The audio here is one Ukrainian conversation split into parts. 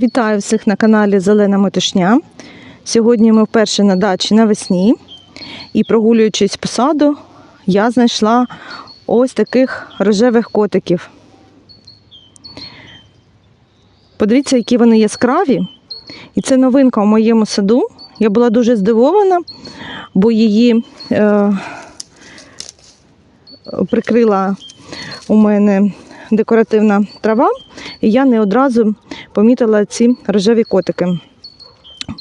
Вітаю всіх на каналі Зелена Метушня. Сьогодні ми вперше на дачі навесні і прогулюючись по саду, я знайшла ось таких рожевих котиків. Подивіться, які вони яскраві. І це новинка у моєму саду. Я була дуже здивована, бо її е, прикрила у мене декоративна трава, і я не одразу помітила ці рожеві котики.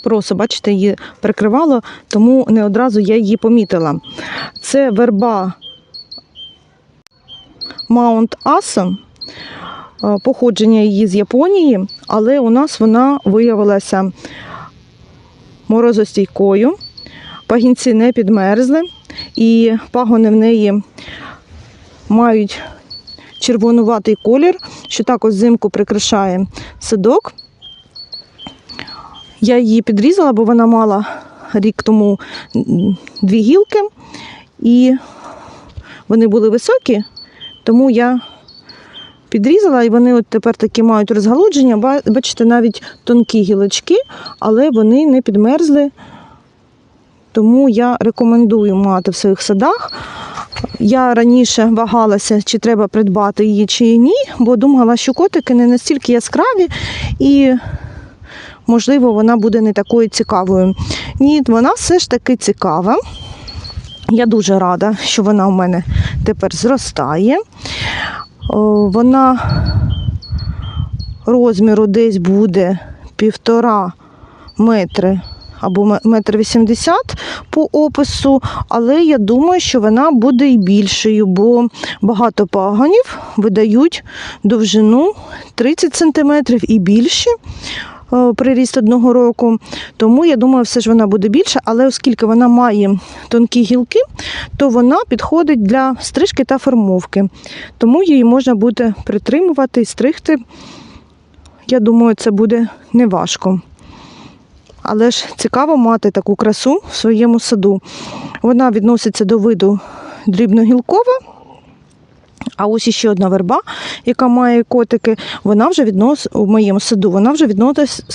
Просто, бачите, її прикривало, тому не одразу я її помітила. Це верба Маунт Асо, е, походження її з Японії, але у нас вона виявилася морозостійкою. Пагінці не підмерзли, і пагони в неї мають червонуватий колір, що також взимку прикрашає садок. Я її підрізала, бо вона мала рік тому дві гілки, і вони були високі, тому я підрізала, і вони от тепер такі мають розгалудження. Бачите, навіть тонкі гілочки, але вони не підмерзли. Тому я рекомендую мати в своїх садах. Я раніше вагалася, чи треба придбати її, чи ні, бо думала, що котики не настільки яскраві і, можливо, вона буде не такою цікавою. Ні, вона все ж таки цікава. Я дуже рада, що вона у мене тепер зростає. Вона розміру десь буде півтора метри або метр вісімдесят по опису, але я думаю, що вона буде і більшою, бо багато пагонів видають довжину 30 см і більше. Приріст одного року, тому я думаю, все ж вона буде більша, але оскільки вона має тонкі гілки, то вона підходить для стрижки та формовки. Тому її можна буде притримувати і стригти. Я думаю, це буде неважко. Але ж цікаво мати таку красу в своєму саду. Вона відноситься до виду дрібногілкова. А ось іще одна верба, яка має котики, вона вже віднос у моєму саду, вона вже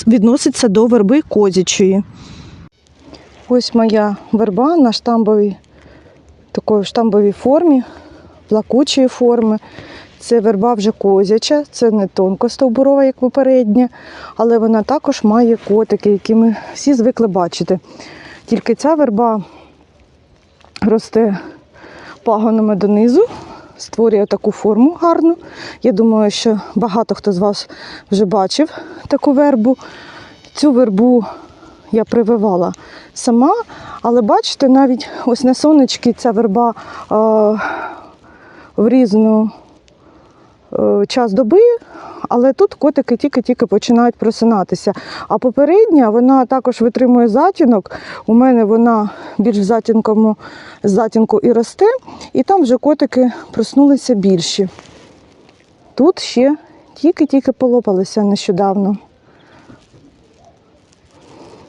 відноситься до верби козячої. Ось моя верба на штамбовій, такої штамбовій формі, плакучої форми. Це верба вже козяча, це не тонкостовбурова, як попередня, але вона також має котики, які ми всі звикли бачити. Тільки ця верба росте пагонами донизу, створює таку форму гарну. Я думаю, що багато хто з вас вже бачив таку вербу. Цю вербу я прививала сама, але бачите, навіть ось на сонечки ця верба е, в різну час доби, але тут котики тільки-тільки починають просинатися. А попередня вона також витримує затінок. У мене вона більш в затінку і росте, і там вже котики проснулися більші. Тут ще тільки-тільки полопалися нещодавно.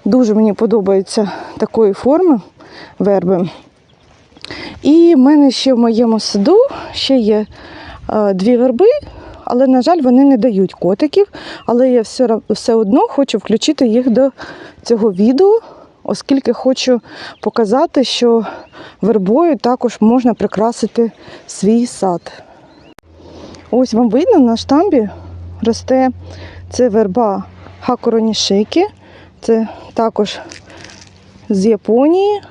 Дуже мені подобається такої форми верби. І в мене ще в моєму саду ще є е, дві верби, але, на жаль, вони не дають котиків. Але я все, все одно хочу включити їх до цього відео, оскільки хочу показати, що вербою також можна прикрасити свій сад. Ось вам видно, на штамбі росте це верба хакуронішики. Це також з Японії.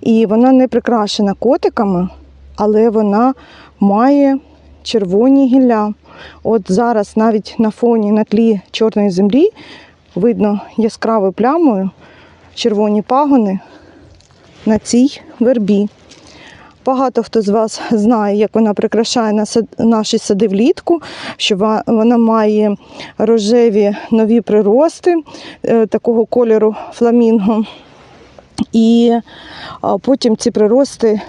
І вона не прикрашена котиками, але вона має червоні гілля. От зараз навіть на фоні на тлі чорної землі видно яскравою плямою червоні пагони на цій вербі. Багато хто з вас знає, як вона прикрашає наші сади влітку, що вона має рожеві нові прирости е, такого кольору фламінго. І потім ці прирости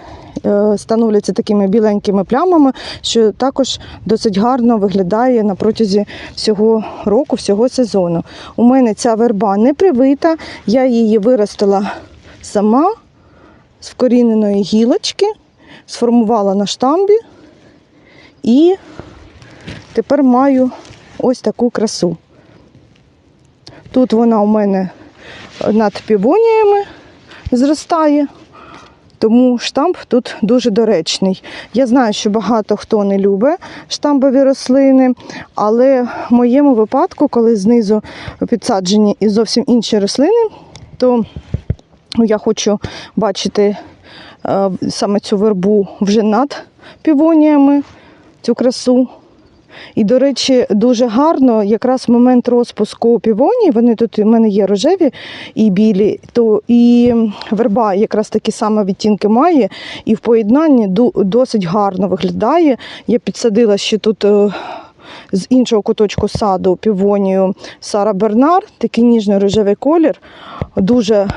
становляться такими біленькими плямами, що також досить гарно виглядає на протязі всього року, всього сезону. У мене ця верба не привита, я її виростила сама з вкоріненої гілочки, сформувала на штамбі і тепер маю ось таку красу. Тут вона у мене над півоніями зростає. Тому штамп тут дуже доречний. Я знаю, що багато хто не любить штамбові рослини, але в моєму випадку, коли знизу підсаджені і зовсім інші рослини, то я хочу бачити е, саме цю вербу вже над півоніями, цю красу. І, до речі, дуже гарно, якраз в момент розпуску півоній, вони тут у мене є рожеві і білі, то і верба якраз такі саме відтінки має, і в поєднанні досить гарно виглядає. Я підсадила ще тут. е, З іншого куточку саду півонію Сара Бернар, такий ніжно-рожевий колір. Дуже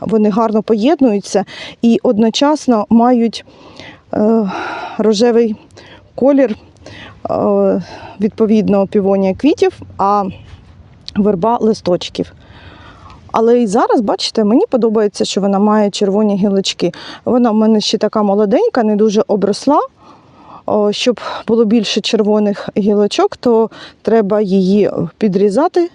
вони гарно поєднуються і одночасно мають е, рожевий колір відповідно півонія квітів, а верба листочків. Але і зараз, бачите, мені подобається, що вона має червоні гілочки. Вона в мене ще така молоденька, не дуже обросла. Щоб було більше червоних гілочок, то треба її підрізати,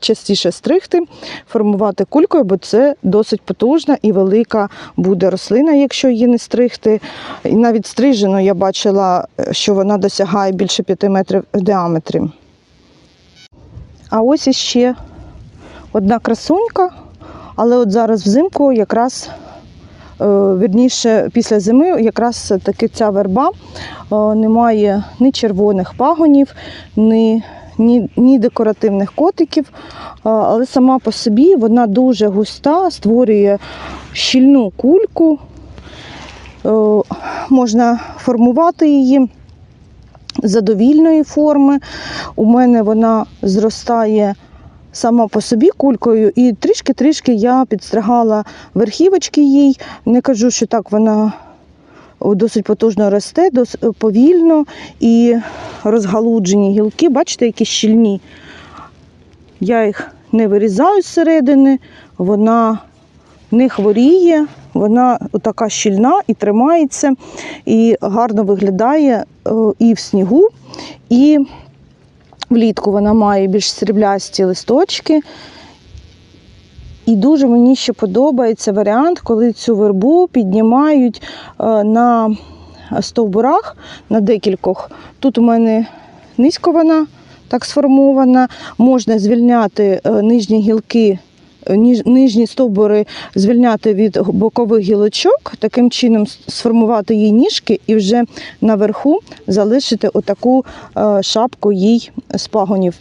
частіше стригти, формувати кулькою, бо це досить потужна і велика буде рослина, якщо її не стригти. І навіть стрижено я бачила, е, що вона досягає більше 5 метрів в діаметрі. А ось іще одна красунька, але от зараз взимку якраз. е, Вірніше, після зими якраз таки ця верба е, не має ні червоних пагонів, ні, ні, ні декоративних котиків, але сама по собі вона дуже густа, створює щільну кульку. Е, Можна формувати її задовільної форми. У мене вона зростає сама по собі кулькою, і трішки-трішки я підстригала верхівочки їй. Не кажу, що так вона досить потужно росте, дос- повільно і розгалуджені гілки, бачите, які щільні. Я їх не вирізаю зсередини, вона не хворіє, вона така щільна і тримається, і гарно виглядає е, і в снігу, і влітку вона має більш сріблясті листочки. І дуже мені ще подобається варіант, коли цю вербу піднімають е, на стовбурах на декількох. Тут у мене низько вона так сформована. Можна звільняти е, нижні гілки, е, нижні стовбури звільняти від бокових гілочок, таким чином сформувати їй ніжки і вже наверху залишити отаку шапку їй з пагонів.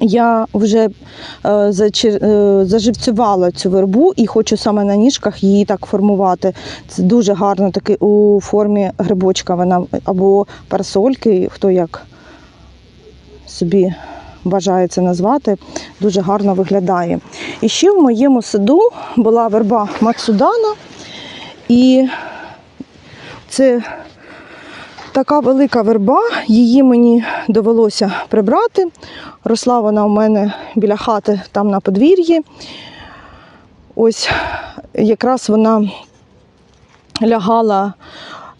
Я вже е, зачер- е, заживцювала цю вербу і хочу саме на ніжках її так формувати. Це дуже гарно таки у формі грибочка вона або парасольки, хто як собі бажає це назвати, дуже гарно виглядає. І ще в моєму саду була верба Мацудана, і це така велика верба, її мені довелося прибрати. Росла вона у мене біля хати там на подвір'ї. Ось якраз вона лягала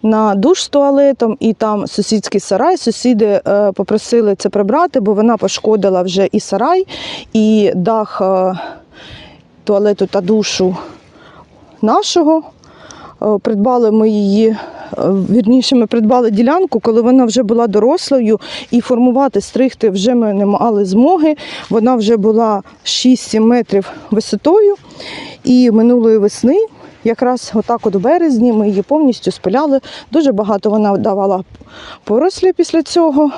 на душ з туалетом, і там сусідський сарай. Сусіди е, попросили це прибрати, бо вона пошкодила вже і сарай, і дах е, туалету та душу нашого. Е, Придбали ми її, е, вірніше, ми придбали ділянку, коли вона вже була дорослою, і формувати, стригти вже ми не мали змоги. Вона вже була 6-7 метрів висотою. І минулої весни, якраз отак от у березні, ми її повністю спиляли. Дуже багато вона давала порослі після цього,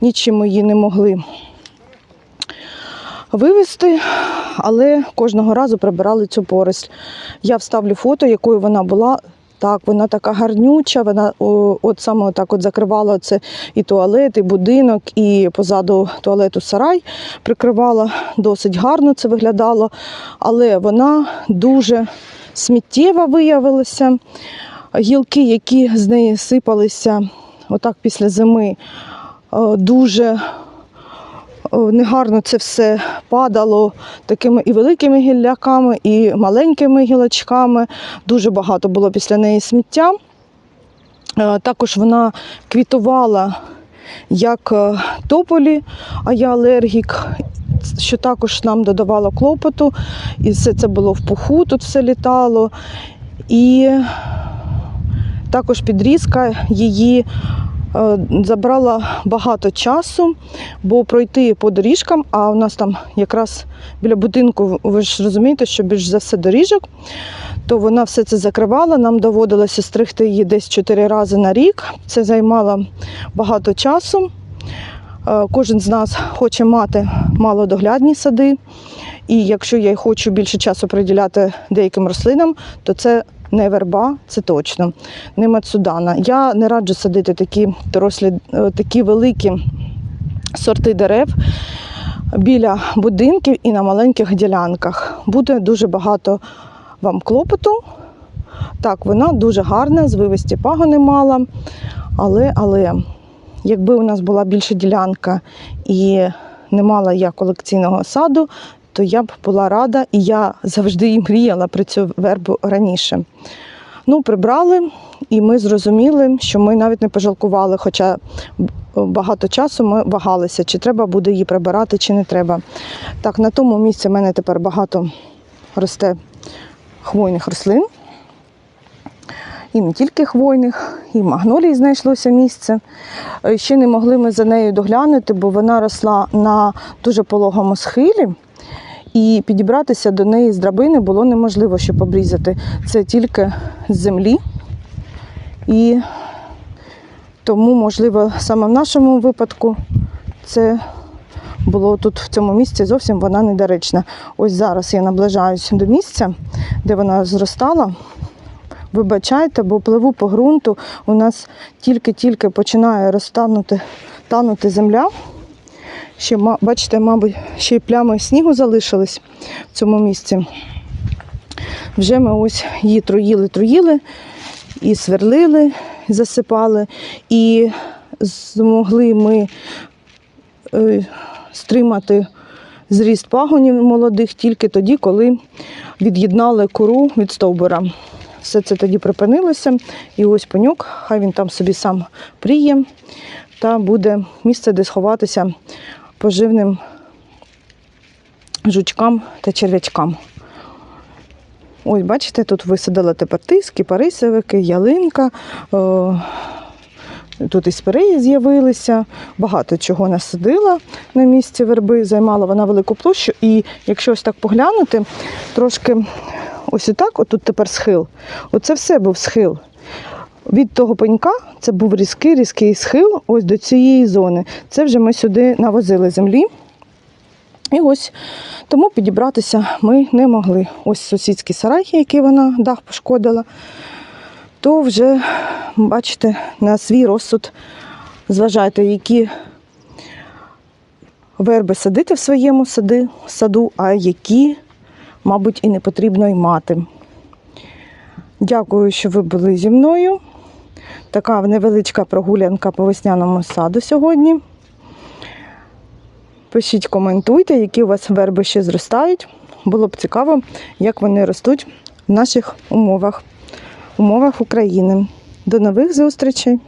нічим ми її не могли вивезти, але кожного разу прибирали цю поросль. Я вставлю фото, якою вона була. Так, вона така гарнюча, вона от саме так от закривала це і туалет, і будинок, і позаду туалету сарай прикривала. Досить гарно це виглядало, але вона дуже сміттєва виявилася. Гілки, які з неї сипалися отак після зими, е, дуже негарно це все падало такими і великими гілляками, і маленькими гілочками. Дуже багато було після неї сміття. Е, Також вона квітувала як е, тополі, а я алергік. що також нам додавало клопоту, і все це було в пуху, тут все літало. І також підрізка її забрала багато часу, бо пройти по доріжкам, а у нас там якраз біля будинку, ви ж розумієте, що більш за все доріжок, то вона все це закривала. Нам доводилося стригти її десь 4 рази на рік. Це займало багато часу. Е, Кожен з нас хоче мати малодоглядні сади. І якщо я хочу більше часу приділяти деяким рослинам, то це не верба, це точно, не мацудана. Я не раджу садити такі дорослі, е, такі великі сорти дерев біля будинків і на маленьких ділянках. Буде дуже багато вам клопоту. Так, вона дуже гарна, звивисті пагони мала, але, але якби у нас була більша ділянка і не мала я колекційного саду, то я б була рада, і я завжди і мріяла про цю вербу раніше. Ну, прибрали, і ми зрозуміли, що ми навіть не пожалкували, хоча багато часу ми вагалися, чи треба буде її прибирати, чи не треба. Так, на тому місці в мене тепер багато росте хвойних рослин. І не тільки хвойних, і магнолій знайшлося місце. Е, Ще не могли ми за нею доглянути, бо вона росла на дуже пологому схилі. І підібратися до неї з драбини було неможливо, щоб обрізати. Це тільки з землі. І тому, можливо, саме в нашому випадку це було тут в цьому місці зовсім вона недоречна. Ось зараз я наближаюся до місця, де вона зростала. Вибачайте, бо пливу по ґрунту. У нас тільки-тільки починає розтанути танути земля. Ще, бачите, мабуть, ще й плями снігу залишились в цьому місці. Вже ми ось її троїли і сверлили, засипали, і змогли ми е, стримати зріст пагонів молодих тільки тоді, коли від'єднали кору від стовбура. Все це тоді припинилося. І ось пеньок, хай він там собі сам пріє, та буде місце, де сховатися поживним жучкам та черв'ячкам. Ось, бачите, тут висадила тепер тиски, парисовики, ялинка. Е, Тут і спиреї з'явилися, багато чого насадила на місці верби, займала вона велику площу. І якщо ось так поглянути, трошки ось отак, отут тепер схил. Оце все був схил. Від того пенька це був різкий, різкий схил ось до цієї зони. Це вже ми сюди навозили землі. І ось тому підібратися ми не могли. Ось сусідський сарай, який вона дах пошкодила, то вже, бачите, на свій розсуд зважайте, які верби садити в своєму сади, саду, а які, мабуть, і не потрібно й мати. Дякую, що ви були зі мною. Така невеличка прогулянка по весняному саду сьогодні. Пишіть, коментуйте, які у вас верби ще зростають. Було б цікаво, як вони ростуть в наших умовах, умовах України. До нових зустрічей!